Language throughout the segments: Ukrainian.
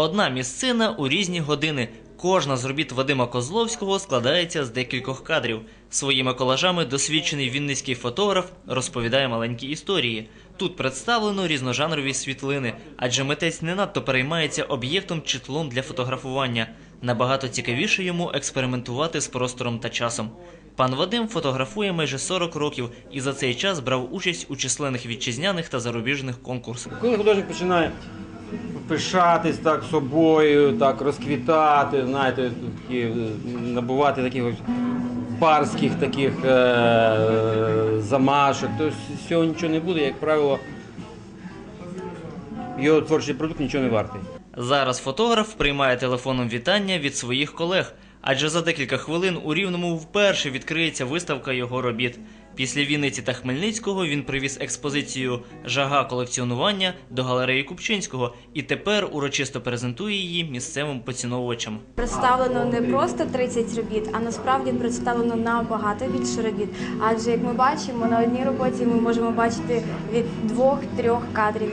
Одна місцина у різні години. Кожна з робіт Вадима Козловського складається з декількох кадрів. Своїми колажами досвідчений вінницький фотограф розповідає маленькі історії. Тут представлено різножанрові світлини, адже митець не надто переймається об'єктом чи тлом для фотографування. Набагато цікавіше йому експериментувати з простором та часом. Пан Вадим фотографує майже 40 років і за цей час брав участь у численних вітчизняних та зарубіжних конкурсах. Коли художник починає пишатись так собою, так розквітати, знаєте, такі, е, набувати таких ось барських таких е- замашок, то з цього нічого не буде, як правило, його творчий продукт нічого не вартий. Зараз фотограф приймає телефоном вітання від своїх колег, адже за декілька хвилин у Рівному вперше відкриється виставка його робіт. Після Вінниці та Хмельницького він привіз експозицію Жага колекціонування до галереї Купчинського і тепер урочисто презентує її місцевим поціновувачам. Представлено не просто 30 робіт, а насправді представлено набагато більше робіт. Адже як ми бачимо, на одній роботі ми можемо бачити від двох-трьох кадрів.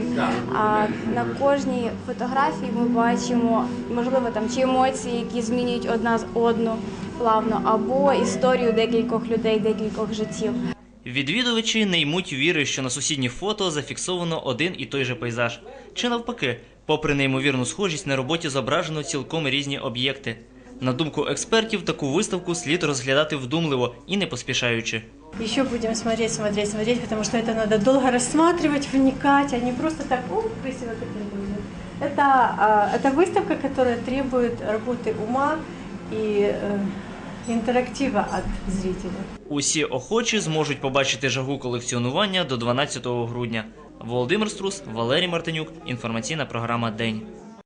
А на кожній фотографії ми бачимо, можливо, там чи емоції, які змінюють одна з одну плавно, або історію декількох людей, декількох життів. Відвідувачі не ймуть віри, що на сусідніх фото зафіксовано один і той же пейзаж. Чи навпаки, попри неймовірну схожість, на роботі зображено цілком різні об'єкти. На думку експертів, таку виставку слід розглядати вдумливо і не поспішаючи. Еще будем смотреть, смотреть, смотреть, потому что это надо долго рассматривать, вникать, а не просто так, о, красиво так не будет. Это, а, это выставка, которая требует работы ума и э, від зрителя. Усі охочі зможуть побачити жагу колекціонування до 12 грудня. Володимир Струс, Валерій Мартинюк. Інформаційна програма День.